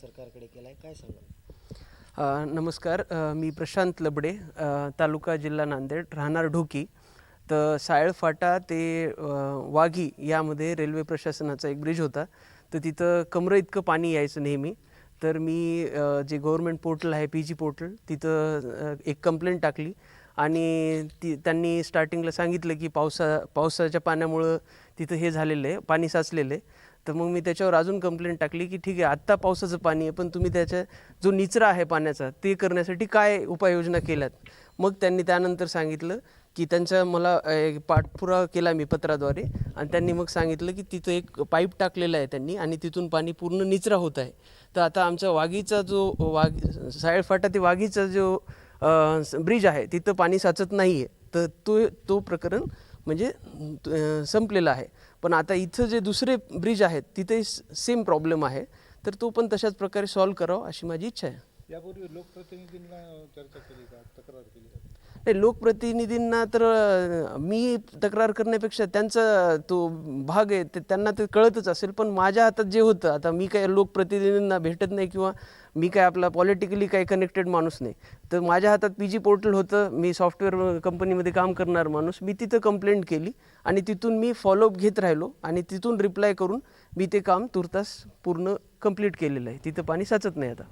सरकारकडे केला आहे काय सांगाल? नमस्कार. मी प्रशांत लबडे तालुका जिल्हा नांदेड राहणार ढोकी. तर सायळ फाटा ते वाघी यामध्ये रेल्वे प्रशासनाचा एक ब्रिज होता. तर तिथं कमरं इतकं पाणी यायचं नेहमी. तर मी जे गव्हर्मेंट पोर्टल आहे पी जी पोर्टल तिथं एक कंप्लेंट टाकली. आणि ती त्यांनी स्टार्टिंगला सांगितलं की पावसा पावसाच्या पाण्यामुळं तिथं हे झालेलं आहे पाणी साचलेलं आहे. तर मग मी त्याच्यावर अजून कंप्लेंट टाकली की ठीक आहे आत्ता पावसाचं पाणी आहे पण तुम्ही त्याच्या जो निचरा आहे पाण्याचा ते करण्यासाठी काय उपाययोजना केल्यात? मग त्यांनी त्यानंतर सांगितलं की त्यांचा मला एक पाठपुरावा केला मी पत्राद्वारे आणि त्यांनी मग सांगितलं की तिथं एक पाईप टाकलेला आहे त्यांनी आणि तिथून पाणी पूर्ण निचरा होत आहे. तर आता आमचा वाघीचा जो वाघ सायळफाटा ते वाघीचा जो ब्रिज आहे तिथं पाणी साचत नाही आहे तर तो तो प्रकरण म्हणजे संपलेलं आहे. पण आता इथं जे दुसरे ब्रिज आहेत तिथे सेम प्रॉब्लेम आहे. तर तो पण तशाच प्रकारे सॉल्व्ह करावा अशी माझी इच्छा आहे. यापूर्वी लोकप्रतिनिधींना चर्चा केली का? तक्रार केली का? नाही लोकप्रतिनिधींना तर मी तक्रार करण्यापेक्षा त्यांचा तो भाग आहे ते त्यांना ते कळतच असेल पण माझ्या हातात जे होतं आता मी काय लोकप्रतिनिधींना भेटत नाही किंवा मी काय आपला पॉलिटिकली काही कनेक्टेड माणूस नाही. तर माझ्या हातात पी जी पोर्टल होतं मी सॉफ्टवेअर कंपनीमध्ये काम करणार माणूस मी तिथं कंप्लेंट केली आणि तिथून मी फॉलोअप घेत राहिलो आणि तिथून रिप्लाय करून मी ते काम तुर्तास पूर्ण कंप्लीट केलेलं आहे. तिथं पाणी साचत नाही आता.